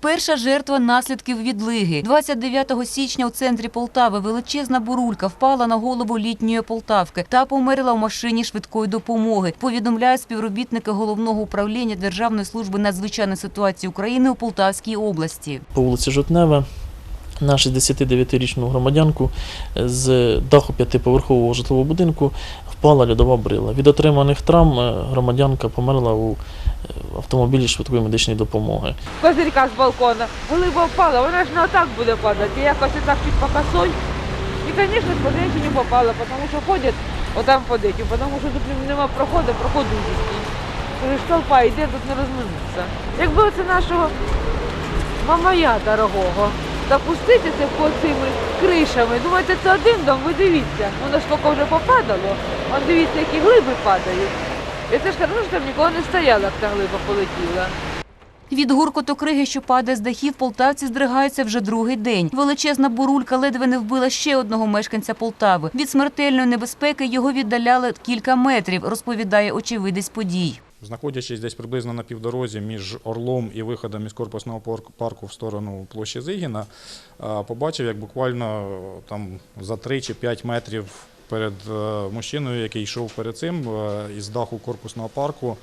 Перша жертва наслідків відлиги. 29 січня у центрі Полтави величезна бурулька впала на голову літньої Полтавки та померла в машині швидкої допомоги. Повідомляють співробітники головного управління Державної служби надзвичайної ситуації України у Полтавській області. по вулиці Жовтнева на 69-річну громадянку з даху п'ятиповерхового житлового будинку впала льодова брила. Від отриманих травм е, громадянка померла у е, автомобілі швидкої медичної допомоги. козирька з балкона. Глиба впала, вона ж не отак буде падати. Якось отак чуть по косой. І, звісно, по женщині попала, тому що ходять отам по дитю, тому що тут нема проходу, проход узкий. Тож толпа йде, тут не розминутися. Якби оце нашого мамая дорогого запустити це по цими кришами. Думаєте, це один дом, ви дивіться. Воно ж поки вже попадало. Вон дивіться, які глиби падають. І це ж хорошо, що там нікого не стояло, як та глиба полетіла. Від гуркоту криги, що падає з дахів, полтавці здригаються вже другий день. Величезна бурулька ледве не вбила ще одного мешканця Полтави. Від смертельної небезпеки його віддаляли кілька метрів, розповідає очевидець подій. Знаходячись десь приблизно на півдорозі між Орлом і виходом із корпусного парку в сторону площі Зигіна, побачив, як буквально е, там за 3 чи 5 метрів перед е, мужчиною, який йшов перед цим, е, із даху корпусного парку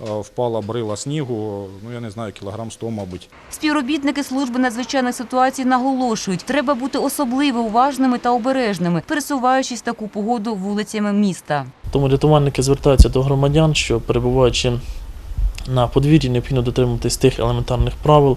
е, впала брила снігу, ну я не знаю, кілограм 100, мабуть. Співробітники служби надзвичайних ситуацій наголошують, треба бути особливо уважними та обережними, пересуваючись в таку погоду вулицями міста. Тому рятувальники звертаються до громадян, що перебуваючи на подвір'ї, необхідно дотримуватись тих елементарних правил.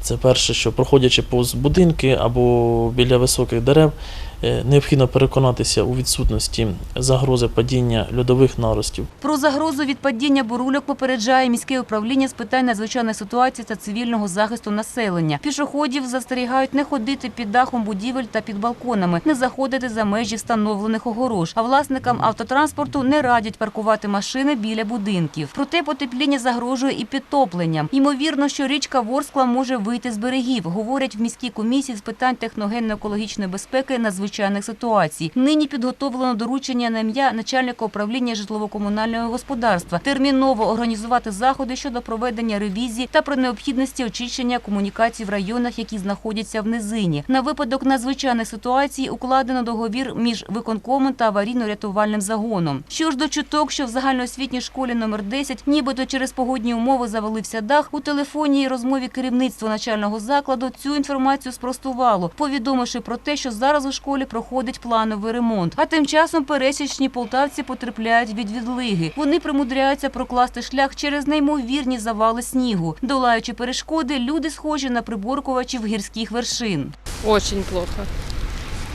Це перше, що проходячи повз будинки або біля високих дерев, необхідно переконатися у відсутності загрози падіння льодових наростів. Про загрозу від падіння бурульок попереджає міське управління з питань надзвичайних ситуацій та цивільного захисту населення. Пішоходів застерігають не ходити під дахом будівель та під балконами, не заходити за межі встановлених огорож. А власникам автотранспорту не радять паркувати машини біля будинків. Проте потепління загрожує і підтопленням. Ймовірно, що річка Ворскла може вийти з берегів, говорять в міській комісії з питань техногенно-екологічної безпеки надзвичайних ситуацій. Нині підготовлено доручення на ім'я начальника управління житлово-комунального господарства терміново організувати заходи щодо проведення ревізії та про необхідності очищення комунікацій в районах, які знаходяться в низині. На випадок надзвичайних ситуацій укладено договір між виконкомом та аварійно-рятувальним загоном. Що ж до чуток, що в загальноосвітній школі номер 10 нібито через погодні умови завалився дах, у телефонній розмові керівництво начального закладу цю інформацію спростувало, повідомивши про те, що зараз у школі проходить плановий ремонт. А тим часом пересічні полтавці потерпляють від відлиги. Вони примудряються прокласти шлях через неймовірні завали снігу. Долаючи перешкоди, люди схожі на приборкувачів гірських вершин. Очень плохо.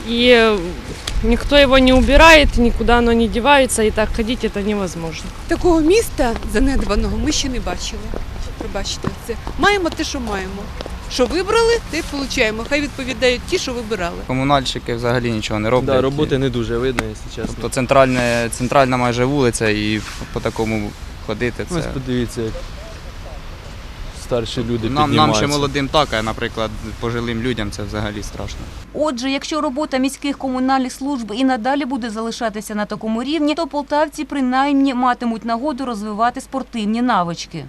И э, никто его не убирает, никуда оно не девается, и так ходить это невозможно. Такого міста занедбаного ми ще не бачили. Пробачте це. Маємо те, що маємо. Що вибрали, те й получаємо. Хай відповідають ті, що вибирали. Комунальщики взагалі нічого не роблять. Да, роботи не дуже видно, якщо чесно. Тобто центральне, центральна майже вулиця і по такому ходити Це... Ось подивіться, як старші люди Нам, нам піднімаються. ще молодим так, а наприклад, пожилим людям це взагалі страшно. Отже, якщо робота міських комунальних служб і надалі буде залишатися на такому рівні, то полтавці принаймні матимуть нагоду розвивати спортивні навички.